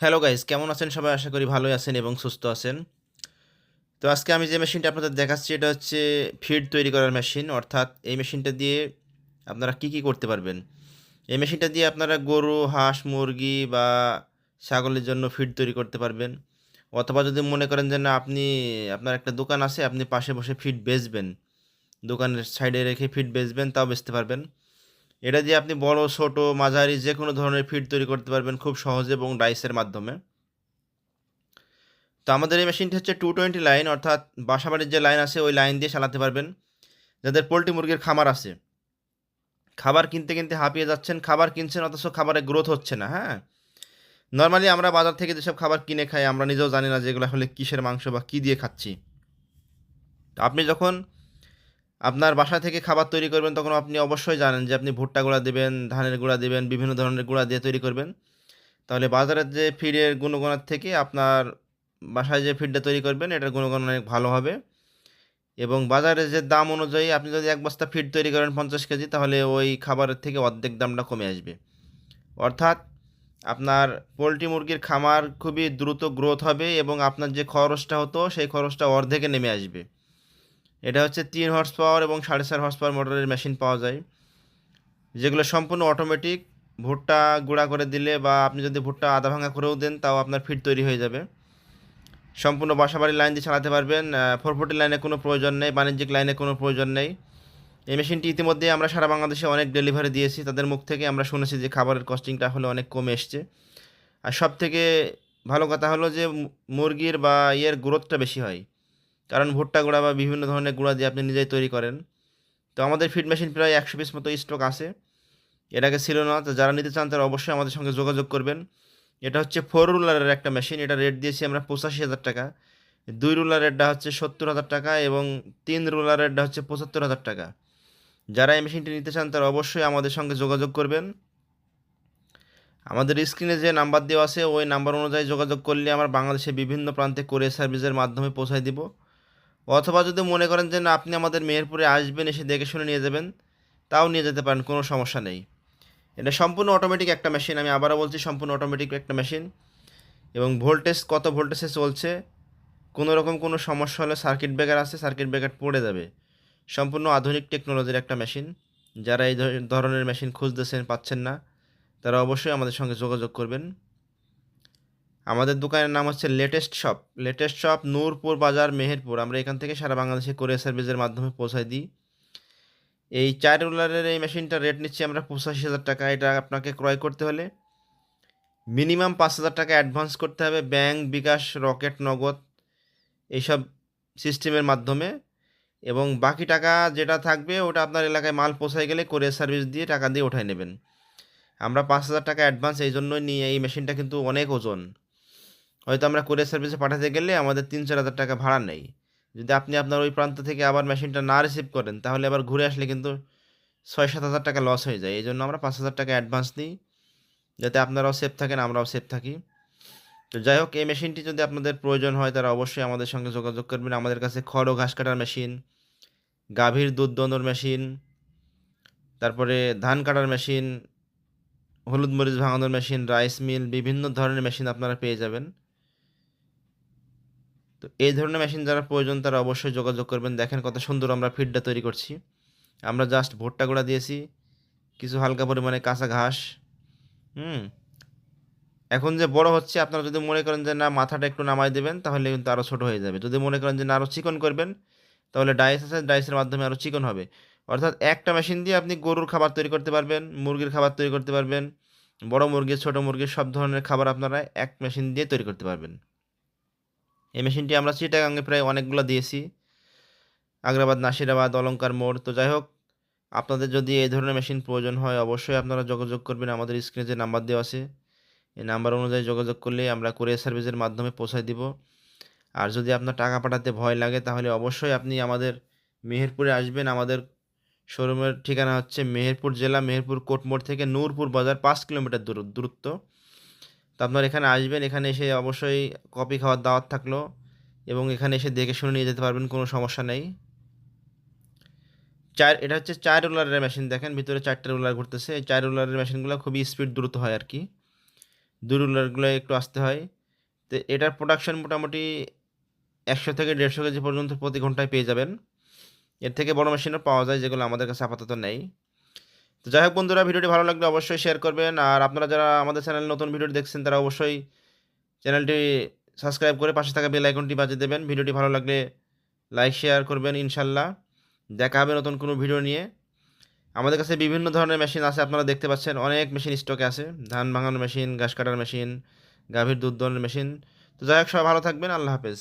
Hello guys কেমন আছেন? সবাই আশা করি ভালোই আছেন এবং সুস্থ আছেন। তো আজকে আমি যে মেশিনটা আপনাদের দেখাচ্ছি এটা হচ্ছে ফিড তৈরি করার মেশিন অর্থাৎ এই মেশিনটা দিয়ে আপনারা কি কি করতে পারবেন? এই মেশিনটা দিয়ে আপনারা গরু, হাঁস, মুরগি বা ছাগলের জন্য ফিড তৈরি করতে পারবেন। অথবা যদি মনে করেন যে, না, আপনি, আপনার একটা দোকান আছে, আপনি পাশে বসে ফিড বেচবেন। দোকানের সাইডে রেখে ফিড বেচবেন, তাও বেচতে পারবেন। এটা দিয়ে আপনি বড়, ছোট, মাঝারি যে কোনো ধরনের ফিড তৈরি করতে পারবেন খুব সহজে এবং ডাইসের মাধ্যমে। তো আমাদের এই মেশিনটি হচ্ছে টু টোয়েন্টি লাইন অর্থাৎ বাসাবাড়ির যে লাইন আছে, ওই লাইন দিয়ে চালাতে পারবেন। যাদের পোলট্রি মুরগির খামার আছে, খাবার কিনতে কিনতে হাঁপিয়ে যাচ্ছেন, খাবার কিনছেন, অথচ খাবারের গ্রোথ হচ্ছে না হ্যাঁ? নর্মালি আমরা বাজার থেকে যেসব খাবার কিনে খাই, আমরা নিজেও জানি না যে এগুলো হলে কিসের মাংস বা কী দিয়ে খাচ্ছি। আপনি যখন আপনার বাসা থেকে খাবার তৈরি করবেন, তখন আপনি অবশ্যই জানেন যে আপনি ভুট্টা গুঁড়া দেবেন, ধানের গুঁড়া দেবেন, বিভিন্ন ধরনের গুঁড়া দিয়ে তৈরি করবেন। তাহলে বাজারের যে ফিডের গুণগণের থেকে আপনার বাসায় যে ফিডটা তৈরি করবেন, এটার গুণগণ অনেক ভালো হবে। এবং বাজারের যে দাম অনুযায়ী আপনি যদি এক বস্তা ফিড তৈরি করেন পঞ্চাশ কেজি, তাহলে ওই খাবারের থেকে অর্ধেক দামটা কমে আসবে। অর্থাৎ আপনার পোলট্রি মুরগির খামার খুবই দ্রুত গ্রোথ হবে এবং আপনার যে খরচটা হতো, সেই খরচটা অর্ধেকে নেমে আসবে। এটা হচ্ছে তিন হর্স পাওয়ার এবং সাড়ে চার হর্স পাওয়ার মোটরের মেশিন পাওয়া যায়। যেগুলো সম্পূর্ণ অটোমেটিক ভুট্টা গুঁড়া করে দিলে বা আপনি যদি ভুট্টা আধা ভাঙা করেও দেন, তাও আপনার ফিট তৈরি হয়ে যাবে। সম্পূর্ণ বাসাবাড়ির লাইন দিয়ে চালাতে পারবেন ফোর ফোর্টি লাইনে কোনো প্রয়োজন নেই, বাণিজ্যিক লাইনে কোনো প্রয়োজন নেই। এই মেশিনটি ইতিমধ্যে আমরা সারা বাংলাদেশে অনেক ডেলিভারি দিয়েছি, তাদের মুখ থেকে আমরা শুনেছি যে খাবারের কস্টিংটা হলে অনেক কমে এসছে। আর সব থেকে ভালো কথা হলো যে মুরগির বা ইয়ের গ্রোথটা বেশি হয়। কারণ ভুট্টা গুঁড়া বা বিভিন্ন ধরনের গুঁড়া দিয়ে আপনি নিজেই তৈরি করেন। তো আমাদের ফিড মেশিন প্রায় একশো পিস মতো স্টক আছে। আগে ছিল না, তো যারা নিতে চান তারা অবশ্যই আমাদের সঙ্গে যোগাযোগ করবেন। এটা হচ্ছে ফোর রুলারের একটা মেশিন এটা রেট দিয়েছি আমরা পঁচাশি হাজার টাকা। দুই রুলার রুলারেরটা হচ্ছে সত্তর হাজার টাকা এবং তিন রুলার রুলারেরটা হচ্ছে পঁচাত্তর হাজার টাকা। যারা এই মেশিনটি নিতে চান তারা অবশ্যই আমাদের সঙ্গে যোগাযোগ করবেন। আমাদের স্ক্রিনে যে নাম্বার দেওয়া আছে, ওই নাম্বার অনুযায়ী যোগাযোগ করলে আমার বাংলাদেশে বিভিন্ন প্রান্তে কোরিয়ার সার্ভিসের মাধ্যমে পৌঁছায় দিব। অথবা যদি মনে করেন যে না, আপনি আমাদের মেহেরপুরে আসবেন, এসে দেখে শুনে নিয়ে যাবেন, তাও নিয়ে যেতে পারেন, কোনো সমস্যা নেই। এটা সম্পূর্ণ অটোমেটিক একটা মেশিন আমি আবারও বলছি সম্পূর্ণ অটোমেটিক একটা মেশিন এবং ভোল্টেজ কত ভোল্টেজে চলছে, কোনো রকম কোনো সমস্যা হলে সার্কিট ব্রেকার আছে সার্কিট ব্রেকার পড়ে যাবে। সম্পূর্ণ আধুনিক টেকনোলজির একটা মেশিন যারা এই ধর- ধরনের মেশিন খুঁজতেছেন, পাচ্ছেন না, তারা অবশ্যই আমাদের সঙ্গে যোগাযোগ করবেন। আমাদের দোকানের নাম হচ্ছে latest shop. Latest shop Nurpur বাজার মেহেরপুর। আমরা এখান থেকে সারা বাংলাদেশে কোরিয়ার সার্ভিসের মাধ্যমে পৌঁছায় দিই। এই চার রুলারের এই মেশিনটার রেট নিচ্ছি আমরা পঁচাশি হাজার টাকা। এটা আপনাকে ক্রয় করতে হলে মিনিমাম পাঁচ হাজার টাকা অ্যাডভান্স করতে হবে। ব্যাংক, বিকাশ, রকেট, নগদ এইসব সিস্টেমের মাধ্যমে। এবং বাকি টাকা যেটা থাকবে ওটা আপনার এলাকায় মাল পৌঁছায় গেলে কোরিয়ার সার্ভিস দিয়ে টাকা দিয়ে উঠায় নেবেন। আমরা পাঁচ হাজার টাকা অ্যাডভান্স এই জন্যই নিয়ে এই মেশিনটা কিন্তু অনেক ওজন। হয়তো আমরা কোরিয়ার সার্ভিসে পাঠাতে গেলে আমাদের তিন চার হাজার টাকা ভাড়া নেই। যদি আপনি আপনার ওই প্রান্ত থেকে আবার মেশিনটা না রিসিভ করেন, তাহলে আবার ঘুরে আসলে কিন্তু ছয় সাত হাজার টাকা লস হয়ে যায়। এই জন্য আমরা পাঁচ হাজার টাকা অ্যাডভান্স দিই যাতে আপনারাও সেফ থাকেন, আমরাও সেফ থাকি। তো যাই হোক, এই মেশিনটি যদি আপনাদের প্রয়োজন হয়, তারা অবশ্যই আমাদের সঙ্গে যোগাযোগ করবেন। আমাদের কাছে খড় ও ঘাস কাটার মেশিন গাভীর দুধ দোনোর মেশিন তারপরে ধান কাটার মেশিন হলুদ মরিচ ভাঙানোর মেশিন রাইস মিল বিভিন্ন ধরনের মেশিন আপনারা পেয়ে যাবেন। তো এই ধরনের মেশিন যারা প্রয়োজন, তারা অবশ্যই যোগাযোগ করবেন। দেখেন কত সুন্দর আমরা ফিডটা তৈরি করছি। আমরা জাস্ট ভুট্টা গুঁড়া দিয়েছি, কিছু হালকা পরিমাণে কাঁচা ঘাস, হুম। এখন যে বড় হচ্ছে, আপনারা যদি মনে করেন যে না, মাথাটা একটু নামাই দেবেন, তাহলে কিন্তু আরও ছোট হয়ে যাবে। যদি মনে করেন যে না আরও চিকন করবেন, তাহলে ডাইস আছে ডাইসের মাধ্যমে আরও চিকন হবে। অর্থাৎ একটা মেশিন দিয়ে আপনি গরুর খাবার তৈরি করতে পারবেন, মুরগির খাবার তৈরি করতে পারবেন, বড় মুরগির ছোট মুরগির সব ধরনের খাবার আপনারা এক মেশিন দিয়ে তৈরি করতে পারবেন। এই মেশিনটি আমরা চিটাগাঙ্গে প্রায় অনেকগুলো দিয়েছি। আগ্রাবাদ, নাসিরাবাদ অলঙ্কার মোড়। তো যাই হোক, আপনাদের যদি এই ধরনের মেশিন প্রয়োজন হয়, অবশ্যই আপনারা যোগাযোগ করবেন। আমাদের স্ক্রিনে যে নাম্বার দেওয়া আছে, এই নাম্বার অনুযায়ী যোগাযোগ করলে আমরা কোরিয়ার সার্ভিসের মাধ্যমে পৌঁছায় দিব। আর যদি আপনার টাকা পাঠাতে ভয় লাগে, তাহলে অবশ্যই আপনি আমাদের মেহেরপুরে আসবেন। আমাদের শোরুমের ঠিকানা হচ্ছে মেহেরপুর জেলা, মেহেরপুর কোটমোড় থেকে নূরপুর বাজার পাঁচ কিলোমিটার দূর, দূরত্ব। তো আপনার এখানে আসবেন, এখানে এসে অবশ্যই কপি খাওয়ার দাওয়াত থাকল এবং এখানে এসে দেখে শুনে নিয়ে যেতে পারবেন, কোনো সমস্যা নেই। চার, এটা হচ্ছে চার রোলারের মেশিন দেখেন, ভিতরে চারটে রোলার ঘুরতেছে। এই চার রোলারের মেশিনগুলো খুবই স্পিড দ্রুত হয় আর কি। দুই রুলারগুলো একটু আসতে হয়। তো এটার প্রোডাকশন মোটামুটি একশো থেকে দেড়শো কেজি পর্যন্ত প্রতি ঘন্টায় পেয়ে যাবেন। এর থেকে বড় মেশিনও পাওয়া যায়, যেগুলো আমাদের কাছে আপাতত নেই। তো যাই হোক বন্ধুরা, ভিডিওটি ভালো লাগলে অবশ্যই শেয়ার করবেন। আর আপনারা যারা আমাদের চ্যানেল নতুন ভিডিওটি দেখছেন, তারা অবশ্যই চ্যানেলটি সাবস্ক্রাইব করে পাশে থাকা বেল আইকনটি বাজিয়ে দেবেন। ভিডিওটি ভালো লাগলে লাইক শেয়ার করবেন ইনশাল্লাহ। দেখা হবে নতুন কোনো ভিডিও নিয়ে। আমাদের কাছে বিভিন্ন ধরনের মেশিন আছে, আপনারা দেখতে পাচ্ছেন। অনেক মেশিন স্টকে আছে। ধান ভাঙানোর মেশিন ঘাস কাটার মেশিন গাভীর দুধ দোয়ানোর মেশিন তো যাই হোক, সবাই ভালো থাকবেন। আল্লাহ হাফেজ।